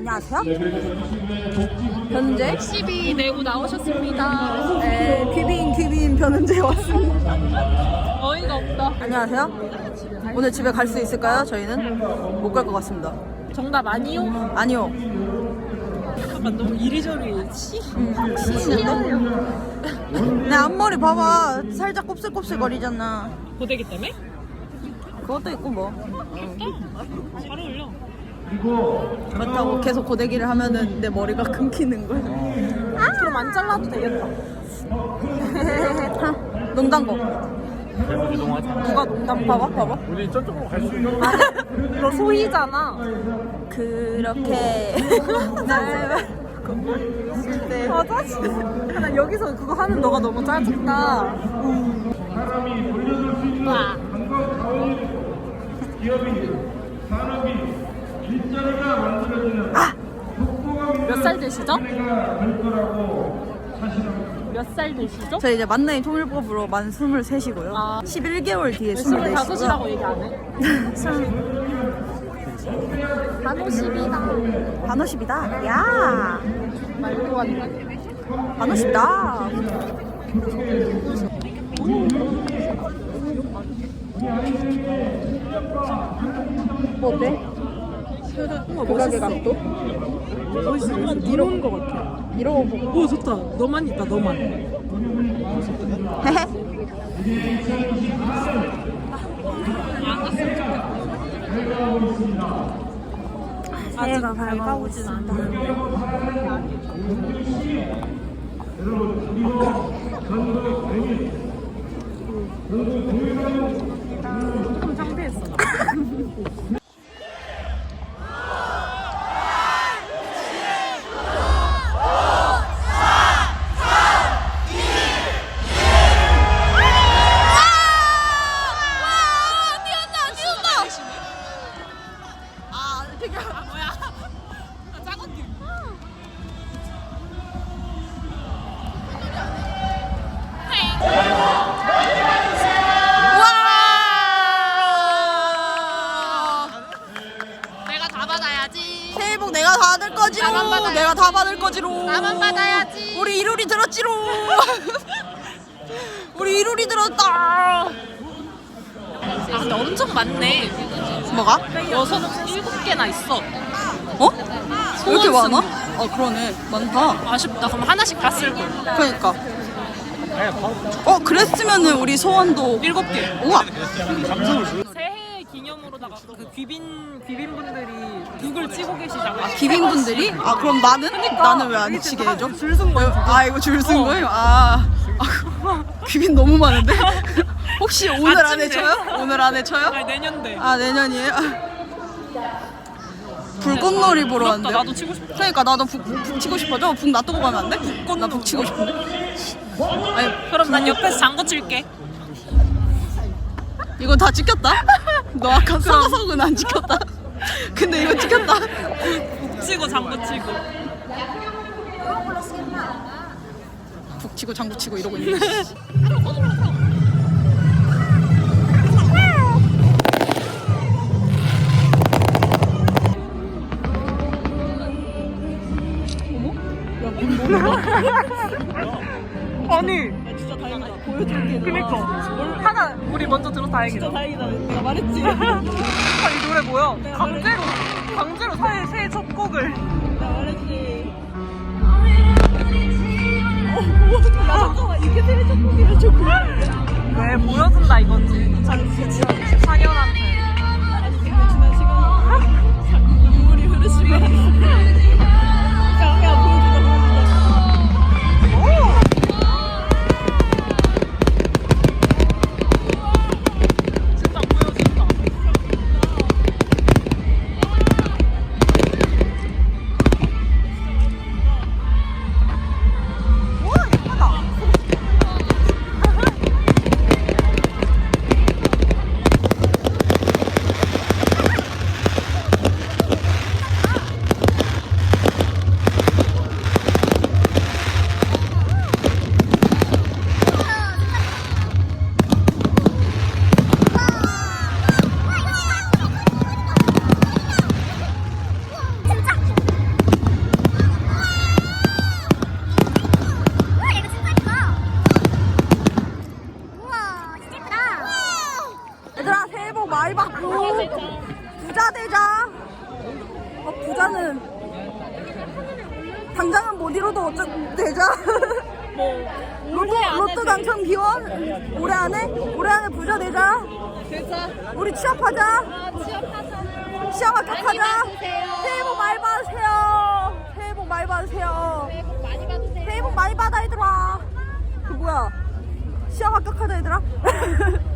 안녕하세요. 변은재 12 내고 나오셨습니다. 네, 귀빈 귀빈 변은재 왔습니다. 어이가 없다. 안녕하세요. 오늘 집에 갈 수 있을까요? 저희는 못 갈 것 같습니다. 정답 아니요? 아니요. 잠깐만 너무 이리저리 치. 음, 치시는데? 내 앞머리 봐봐. 살짝 곱슬곱슬 거리잖아. 고데기 때문에? 그것도 있고 뭐. 잘 어울려. 그렇다고 계속 고데기를 하면은 내 머리가 끊기는 거야. 그럼 안 잘라도 되겠다. 농담거. 누가 농담 봐봐 봐봐. 우리 저쪽으로 갈 수 있는 너 소희잖아. 그렇게 날때 맞아? 나 여기서 그거 하는 너가 너무 짜증나. 와. 몇살 되시죠? 몇 살 되시죠? 저 이제 만나인 통일법으로 만 23이고요. 아. 11개월 뒤에 25이라고 24시고요. 얘기 안 해? 반오십이다. 반오십이다. 야, 말도 안 돼. 반오십다. 어때? 고각의 각도? 멋있어. 이런 거 같아. 이러고 보고. 오 좋다. 너만 있다. 너만. 새해가 밝아오진 않다. 아, 되게 와! 내가 다 받아야지. 새해 복 내가 다 받을 거지로. 나만 받아야지. 내가 다 받을 거지로. 나만 받아야지. 우리 이루리 들었지로. 우리 이루리 들었다. 아 근데 엄청 많네. 뭐가? 여섯 일곱 개나 있어. 어? 왜 이렇게 소원 많아? 아 그러네 많다. 아쉽다. 그럼 하나씩 다 쓸 걸. 그러니까. 어 그랬으면은 우리 소원도 일곱 개. 우와. 새해 기념으로다가 그 귀빈 귀빈 분들이 북을 치고 계시잖아. 기빈분들이? 아 그럼 나는? 나는 왜 안 치게 해줘? 줄쓴 거야. 아 이거 줄쓴 어. 거예요? 아, 아 귀빈 너무 많은데? 혹시 오늘 안에 아침에. 쳐요? 오늘 안에 쳐요? 아니 내년대. 아 내년이에요? 불꽃놀이 보러 부럽다. 왔는데 나도 치고 싶어. 그러니까 나도 북, 북 치고 싶어져 북 놔두고 가면 안 돼? 나 북 치고 싶은데 아니 그럼 난 옆에서 장구 칠게. 이거 다 찍혔다? 너 아까 서석은 안 찍혔다 근데 이거 찍혔다 북 치고 장구 치고. 북 치고 장구 치고 이러고 있는 그니까 하나 우리 먼저 들어 다행이다. 다행이다 내가 말했지 아, 이 노래 뭐야? 강제로 강제로 새해 새해 첫 곡을. 내가 말했지 나 잠깐만 이게 생일 첫 곡이라 조금 왜 보여준다 이거지? 2024년한테. 당장은 당장은 못 이뤄도 어쩌 되자. 뭐 로또 로또 당첨 기원 올해 안에 올해 안에 부자 되자. 되자. 우리 취업하자. 아 취업하자. 시험 합격하자. 새해 복 많이 받으세요. 새해 복 많이 받으세요. 새해 복 많이 받으세요. 새해 복 많이 받아 얘들아. 그 뭐야? 시험 합격하자 얘들아.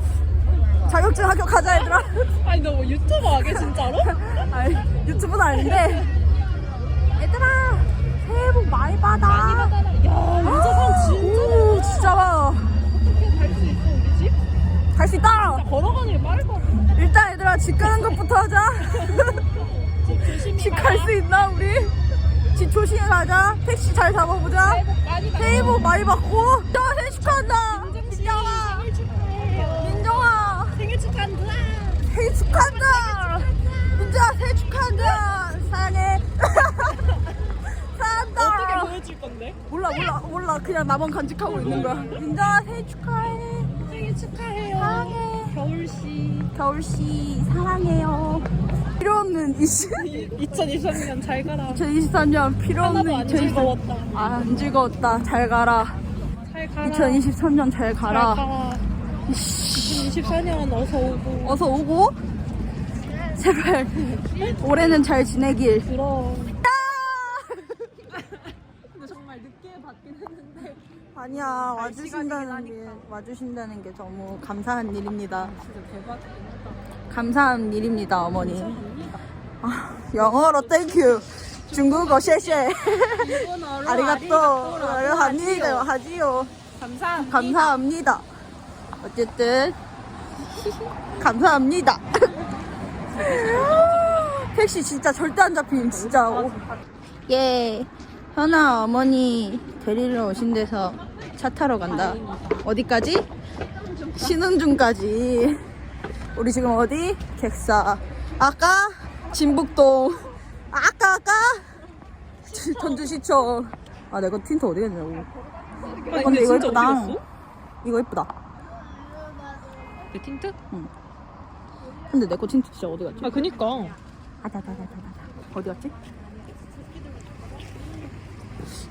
자격증 합격하자 얘들아. 아니 너 뭐 유튜버 하게 진짜로? 아니 유튜브는 아닌데. 얘들아 새해 복 많이 받아. 많이 받아라. 야 인자상 진짜 오 진짜 어떻게 갈 수 있어 우리 집? 갈 수 있다. 걸어가는 게 빠를 것 같아. 일단 얘들아 집 가는 것부터 하자. 집 갈 수 있나 우리? 집 조심히 가자. 택시 잘 잡아보자. 새해 복 많이 받고. 저 생일 축하한다. 생일 축하한다. 민정아 생일 축하한다. 사랑해. 사랑한다. 어떻게 보여줄 건데? 몰라 몰라 몰라 그냥 나만 간직하고 있는 거야. 민정아 생일 축하해. 생일 축하해요. 사랑해. 겨울씨. 겨울씨 사랑해요. 필요 없는 20, 2023년 잘 가라. 2023년 필요 하나도 없는 안2023 즐거웠다. 아, 안 즐거웠다. 잘 가라. 잘 가라. 2023년 잘잘 가라. 가라. 2024년 어서 오고. 어서 오고. 제발 올해는 잘 지내길. 그럼. 아! 근데 정말 늦게 받긴 했는데. 아니야 와주신다는 게 와주신다는 게 너무 감사한 일입니다. 진짜 대박이긴 하다. 감사한 일입니다 어머니. 아, 영어로 땡큐. 중국어 셰셰. 일본어로 아리가또. 하지요. 감사합니다. 감사합니다. 어쨌든 감사합니다. 택시 진짜 절대 안 잡힘 진짜. 예. 현아 어머니 데리러 오신 데서 차 타러 간다. 어디까지? 신흥중까지. 우리 지금 어디? 객사. 아까 진북동. 아까 아까 전주시청. 아 내가 틴트 어디 갔냐고. 아니, 근데 이거 예쁘다. 이거 예쁘다. 내 틴트? 근데 내 거 틴트 진짜 어디 갔지? 아 그니까. 아다다다다다. 어디 갔지?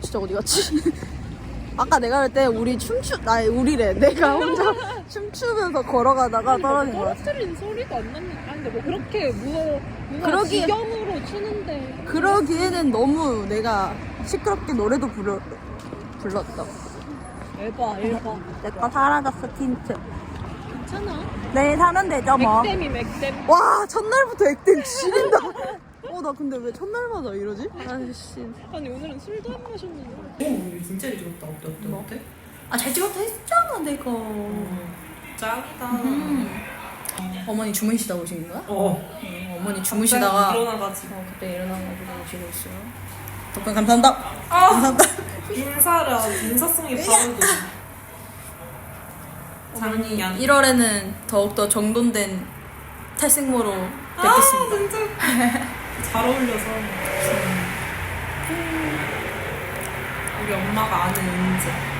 진짜 어디 갔지? 아까 내가 할 때 우리 춤추 아니 우리래 내가 혼자 춤추면서 걸어가다가 떨어진 거야. 떨어뜨린 소리도 안. 아 근데 뭐 그렇게 무어 뭔가 그러기에- 지경으로 추는데. 그러기에는 너무 내가 시끄럽게 노래도 부르, 불렀다. 에바 에바. 내거 사라졌어 틴트. 괜찮아. 내일 사면 되죠 뭐. 맥댐이 맥댐. 와 첫날부터 액땜 지린다. 어 나 근데 왜 첫날마다 이러지? 아이씨. 아니 오늘은 술도 안 마셨는데. 오, 진짜 좋다. 어때, 어때, 어때? 아 잘 찍었다 했잖아 내가. 짱이다. 어머니 주무시다 오신 거야? 어. 응, 어머니 갑자기 주무시다가 일어나가지고. 어, 그때 일어나가지고 오시고 있어요. 덕분 감사합니다. 아! 감사합니다. 인사를 인사성이 바로 장양. 1월에는 더욱더 정돈된 탈색모로 아, 뵙겠습니다. 진짜. 잘 어울려서. 우리 엄마가 아는 은지.